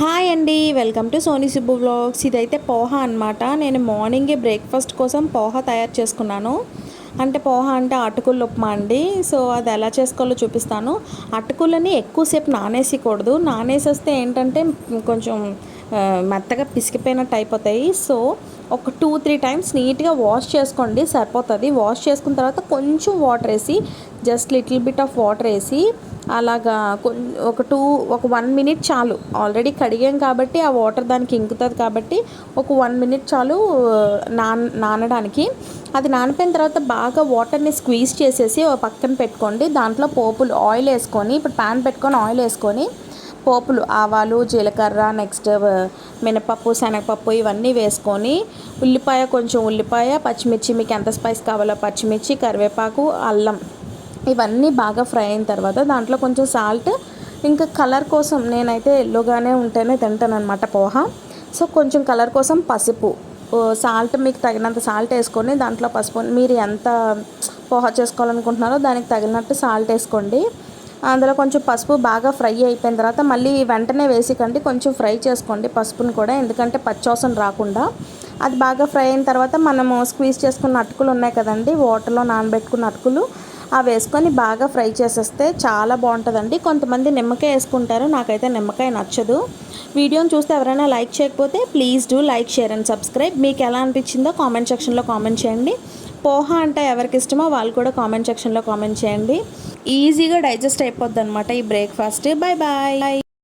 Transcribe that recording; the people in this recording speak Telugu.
హాయ్ అండి welcome to Soni Sibbu blogs ఇదైతే పోహా అనమాట నేను మార్నింగే బ్రేక్ఫాస్ట్ కోసం పోహా తయారు చేసుకున్నాను. అంటే పోహా అంటే అటుకులు ఉప్మా అండి. సో అది ఎలా చేసుకోవాలో చూపిస్తాను. అటుకులని ఎక్కువసేపు నానేసేయకూడదు నానేసేస్తే ఏంటంటే కొంచెం మెత్తగా పిసికిపోయినట్టు అయిపోతాయి. సో ఒక టూ త్రీ టైమ్స్ నీట్గా వాష్ చేసుకోండి సరిపోతుంది. వాష్ చేసుకున్న తర్వాత కొంచెం వాటర్ వేసి just little bit of water వేసి అలాగా కొం ఒక టూ ఒక వన్ మినిట్ చాలు. ఆల్రెడీ కడిగాం కాబట్టి ఆ వాటర్ దానికి ఇంకుతుంది కాబట్టి ఒక వన్ మినిట్ చాలు నాన్ నానడానికి. అది నానిపోయిన తర్వాత బాగా వాటర్ని స్క్వీజ్ చేసేసి ఒక పక్కన పెట్టుకోండి. దాంట్లో పోపులు ఆయిల్ వేసుకొని ఇప్పుడు ప్యాన్ పెట్టుకొని ఆయిల్ వేసుకొని పోపులు ఆవాలు జీలకర్ర నెక్స్ట్ మినపప్పు శనగపప్పు ఇవన్నీ వేసుకొని ఉల్లిపాయ కొంచెం ఉల్లిపాయ పచ్చిమిర్చి మీకు ఎంత స్పైస్ కావాలో పచ్చిమిర్చి కరివేపాకు అల్లం ఇవన్నీ బాగా ఫ్రై అయిన తర్వాత దాంట్లో కొంచెం సాల్ట్ ఇంకా కలర్ కోసం నేనైతే ఎల్లోగానే ఉంటేనే తింటాను అనమాట పోహ. సో కొంచెం కలర్ కోసం పసుపు. సాల్ట్ మీకు తగినంత సాల్ట్ వేసుకొని దాంట్లో పసుపు మీరు ఎంత పోహ చేసుకోవాలనుకుంటున్నారో దానికి తగినట్టు సాల్ట్ వేసుకోండి. అందులో కొంచెం పసుపు బాగా ఫ్రై అయిపోయిన తర్వాత మళ్ళీ వెంటనే వేసికండి కొంచెం ఫ్రై చేసుకోండి పసుపుని కూడా ఎందుకంటే పచ్చోసం రాకుండా. అది బాగా ఫ్రై అయిన తర్వాత మనము స్క్వీజ్ చేసుకున్న అటుకులు ఉన్నాయి కదండి వాటర్లో నానబెట్టుకున్న అటుకులు అవి వేసుకొని బాగా ఫ్రై చేసేస్తే చాలా బాగుంటుందండి. కొంతమంది నిమ్మకాయ వేసుకుంటారు నాకైతే నిమ్మకాయ నచ్చదు. వీడియోని చూస్తే ఎవరైనా లైక్ చేయకపోతే please do like share and subscribe. మీకు ఎలా అనిపించిందో కామెంట్ సెక్షన్లో కామెంట్ చేయండి. పోహా అంటే ఎవరికి ఇష్టమో వాళ్ళు కూడా కామెంట్ సెక్షన్లో కామెంట్ చేయండి. ఈజీగా డైజెస్ట్ అయిపోద్ది అనమాట ఈ బ్రేక్ఫాస్ట్. Bye bye